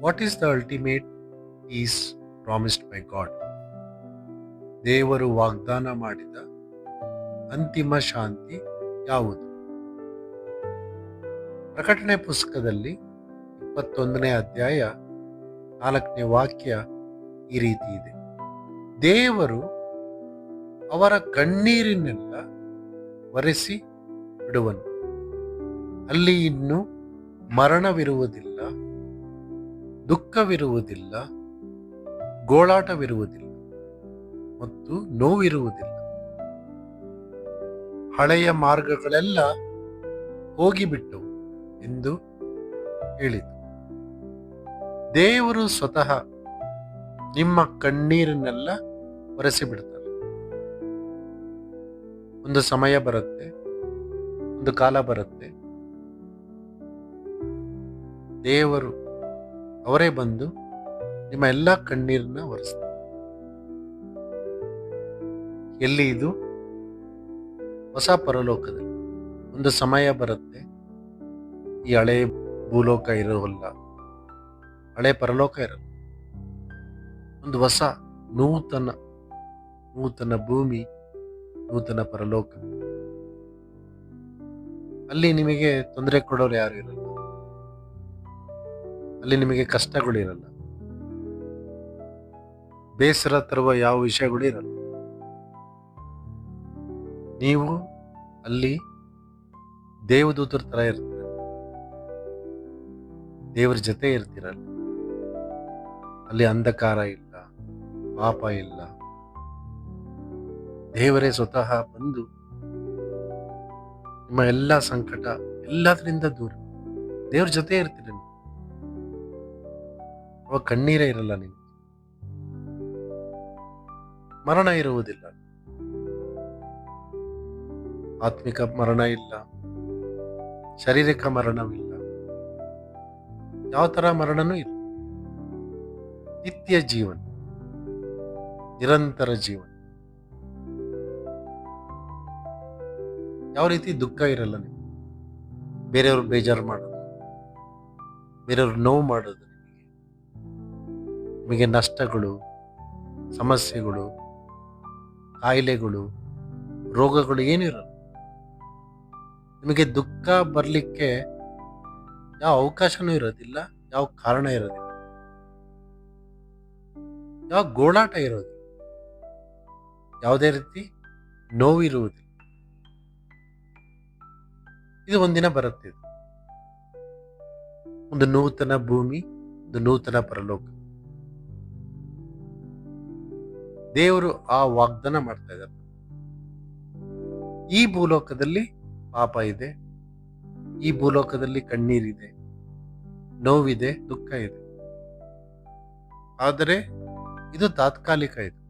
What is the ultimate is promised by god ದೇವರು ವಾಗ್ದಾನ ಮಾಡಿದ ಅಂತಿಮ ಶಾಂತಿ ಯಾವುದು? ಪ್ರಕಟಣೆ ಪುಸ್ತಕದಲ್ಲಿ ಇಪ್ಪತ್ತೊಂದನೇ ಅಧ್ಯಾಯ ನಾಲ್ಕನೇ ವಾಕ್ಯ ಈ ರೀತಿ ಇದೆ. ದೇವರು ಅವರ ಕಣ್ಣೀರಿನೆಲ್ಲ ಒರೆಸಿ ಬಿಡುವನು. ಅಲ್ಲಿ ಇನ್ನು ಮರಣವಿರುವುದಿಲ್ಲ. ದುಃಖವಿರುವುದಿಲ್ಲ, ಗೋಳಾಟವಿರುವುದಿಲ್ಲ ಮತ್ತು ನೋವಿರುವುದಿಲ್ಲ. ಹಳೆಯ ಮಾರ್ಗಗಳೆಲ್ಲ ಹೋಗಿಬಿಟ್ಟವು ಎಂದು ಹೇಳಿತು. ದೇವರು ಸ್ವತಃ ನಿಮ್ಮ ಕಣ್ಣೀರನ್ನೆಲ್ಲ ಒರೆಸಿಬಿಡ್ತಾರೆ. ಒಂದು ಸಮಯ ಬರುತ್ತೆ, ಒಂದು ಕಾಲ ಬರುತ್ತೆ. ದೇವರು ಅವರೇ ಬಂದು ನಿಮ್ಮ ಎಲ್ಲ ಕಣ್ಣೀರನ್ನ ಒರೆಸ್ತಾರೆ. ಎಲ್ಲಿ ಇದು? ಹೊಸ ಪರಲೋಕದಲ್ಲಿ. ಒಂದು ಸಮಯ ಬರುತ್ತೆ. ಈ ಹಳೆ ಭೂಲೋಕ ಇರೋಲ್ಲ ಹಳೆ ಪರಲೋಕ ಇರಲ್ಲ. ಒಂದು ಹೊಸ ನೂತನ ನೂತನ ಭೂಮಿ, ನೂತನ ಪರಲೋಕ. ಅಲ್ಲಿ ನಿಮಗೆ ತೊಂದರೆ ಕೊಡೋರು ಯಾರು ಇರಲ್ಲ. ಅಲ್ಲಿ ನಿಮಗೆ ಕಷ್ಟಗಳು ಇರಲ್ಲ. ಬೇಸರ ತರುವ ಯಾವ ವಿಷಯಗಳು ಇರಲ್ಲ. ನೀವು ಅಲ್ಲಿ ದೇವದೂತರ ತರ ಇರ್ತೀರ. ದೇವರ ಜೊತೆ ಇರ್ತೀರಲ್ಲ ಅಲ್ಲಿ. ಅಂಧಕಾರ ಇಲ್ಲ, ಪಾಪ ಇಲ್ಲ. ದೇವರೇ ಸ್ವತಃ ಬಂದು ನಿಮ್ಮ ಎಲ್ಲ ಸಂಕಟ ಎಲ್ಲದರಿಂದ ದೂರ. ದೇವ್ರ ಜೊತೆ ಇರ್ತೀರ ಅವಾಗ ಕಣ್ಣೀರೇ ಇರಲ್ಲ ನಿನಗೆ ಮರಣ ಇರುವುದಿಲ್ಲ. ಆತ್ಮಿಕ ಮರಣ ಇಲ್ಲ. ಶಾರೀರಿಕ ಮರಣವಿಲ್ಲ ಯಾವ ತರ ಮರಣನೂ ಇಲ್ಲ. ನಿತ್ಯ ಜೀವನ. ನಿರಂತರ ಜೀವನ. ಯಾವ ರೀತಿ ದುಃಖ ಇರಲ್ಲ ನಿಮ್ಗೆ. ಬೇರೆಯವ್ರು ಬೇಜಾರು ಮಾಡೋದು. ಬೇರೆಯವ್ರು ನೋವು ಮಾಡೋದು. ನಿಮಗೆ ನಷ್ಟಗಳು, ಸಮಸ್ಯೆಗಳು, ಕಾಯಿಲೆಗಳು, ರೋಗಗಳು ಏನು ಇರಲ್ಲ. ನಿಮಗೆ ದುಃಖ ಬರಲಿಕ್ಕೆ ಯಾವ ಅವಕಾಶನೂ ಇರೋದಿಲ್ಲ, ಯಾವ ಕಾರಣ ಇರೋದಿಲ್ಲ. ಯಾವ ಗೋಳಾಟ ಇರೋದಿಲ್ಲ. ಯಾವುದೇ ರೀತಿ ನೋವಿರುವುದಿಲ್ಲ. ಇದು ಒಂದಿನ ಬರುತ್ತೆ. ಒಂದು ನೂತನ ಭೂಮಿ, ಒಂದು ನೂತನ ಪರಲೋಕ. ದೇವರು ಆ ವಾಗ್ದಾನ ಮಾಡ್ತಾ ಇದ್ದಾರೆ. ಈ ಭೂಲೋಕದಲ್ಲಿ ಪಾಪ ಇದೆ. ಈ ಭೂಲೋಕದಲ್ಲಿ ಕಣ್ಣೀರಿದೆ ನೋವಿದೆ, ದುಃಖ ಇದೆ. ಆದರೆ ಇದು ತಾತ್ಕಾಲಿಕ ಇದು.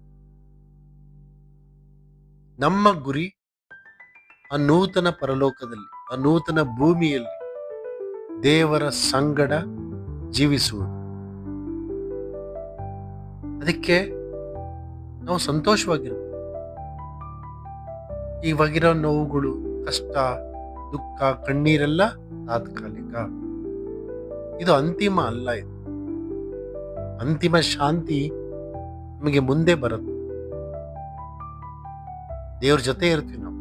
ನಮ್ಮ ಗುರಿ ಆ ನೂತನ ಪರಲೋಕದಲ್ಲಿ, ಆ ನೂತನ ಭೂಮಿಯಲ್ಲಿ ದೇವರ ಸಂಗಡ ಜೀವಿಸುವುದು. ಅದಕ್ಕೆ ನಾವು ಸಂತೋಷವಾಗಿರೋ ಇವಾಗಿರೋ ನೋವುಗಳು ಕಷ್ಟ, ದುಃಖ, ಕಣ್ಣೀರೆಲ್ಲ ತಾತ್ಕಾಲಿಕ. ಇದು ಅಂತಿಮ ಅಲ್ಲ ಇದು. ಅಂತಿಮ ಶಾಂತಿ ನಮಗೆ ಮುಂದೆ ಬರುತ್ತೆ. ದೇವ್ರ ಜೊತೆ ಇರ್ತೀವಿ ನಾವು.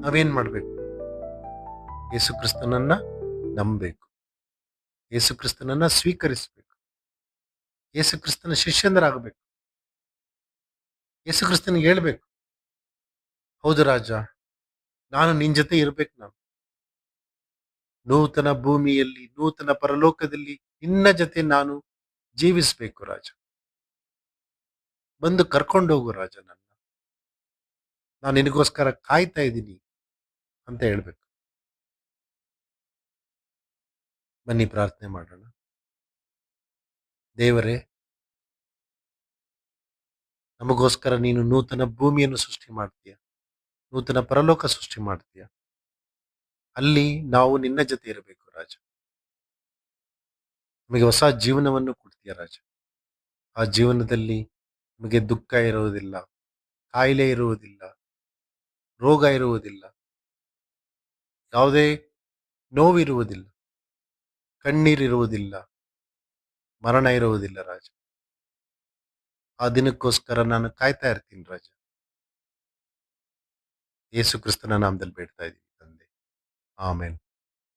ನಾವೇನ್ ಮಾಡ್ಬೇಕು? ಯೇಸು ಕ್ರಿಸ್ತನನ್ನ ನಂಬಬೇಕು. ಯೇಸುಕ್ರಿಸ್ತನನ್ನ ಸ್ವೀಕರಿಸಬೇಕು. ಯೇಸು ಕ್ರಿಸ್ತನ ಶಿಷ್ಯಂದರಾಗಬೇಕು. ಯೇಸು ಕ್ರಿಸ್ತನಿಗೆ ಹೇಳ್ಬೇಕು, ಹೌದು ರಾಜ, ನಾನು ನಿನ್ ಜೊತೆ ಇರ್ಬೇಕು ನಾನು. ನೂತನ ಭೂಮಿಯಲ್ಲಿ, ನೂತನ ಪರಲೋಕದಲ್ಲಿ ನಿನ್ನ ಜೊತೆ ನಾನು ಜೀವಿಸಬೇಕು ರಾಜ. ಬಂದು ಕರ್ಕೊಂಡೋಗು ರಾಜ ನನ್ನ. ನಾನು ನಿನಗೋಸ್ಕರ ಕಾಯ್ತಾ ಇದ್ದೀನಿ ಅಂತ ಹೇಳ್ಬೇಕು. ಬನ್ನಿ ಪ್ರಾರ್ಥನೆ ಮಾಡೋಣ. ದೇವರೇ, ನಮಗೋಸ್ಕರ ನೀನು ನೂತನ ಭೂಮಿಯನ್ನು ಸೃಷ್ಟಿ ಮಾಡ್ತೀಯ, ನೂತನ ಪರಲೋಕ ಸೃಷ್ಟಿ ಮಾಡ್ತೀಯ. ಅಲ್ಲಿ ನಾವು ನಿನ್ನ ಜೊತೆ ಇರಬೇಕು ರಾಜ. ನಮಗೆ ಹೊಸ ಜೀವನವನ್ನು ಕೊಡ್ತೀಯ ರಾಜ. ಆ ಜೀವನದಲ್ಲಿ ನಮಗೆ ದುಃಖ ಇರುವುದಿಲ್ಲ, ಕಾಯಿಲೆ ಇರುವುದಿಲ್ಲ, ರೋಗ ಇರುವುದಿಲ್ಲ, ಯಾವುದೇ ನೋವಿರುವುದಿಲ್ಲ, ಕಣ್ಣೀರಿರುವುದಿಲ್ಲ ಮರಣ ಇರುವುದಿಲ್ಲ ರಾಜ. ಆ ದಿನಕ್ಕೋಸ್ಕರ ನಾನು ಕಾಯ್ತಾ ಇರ್ತೀನಿ ರಾಜ. ಯೇಸು ಕ್ರಿಸ್ತನ ನಾಮದಲ್ಲಿ ಬೇಡ್ತಾ ಇದ್ದೀನಿ ತಂದೆ. ಆಮೇಲೆ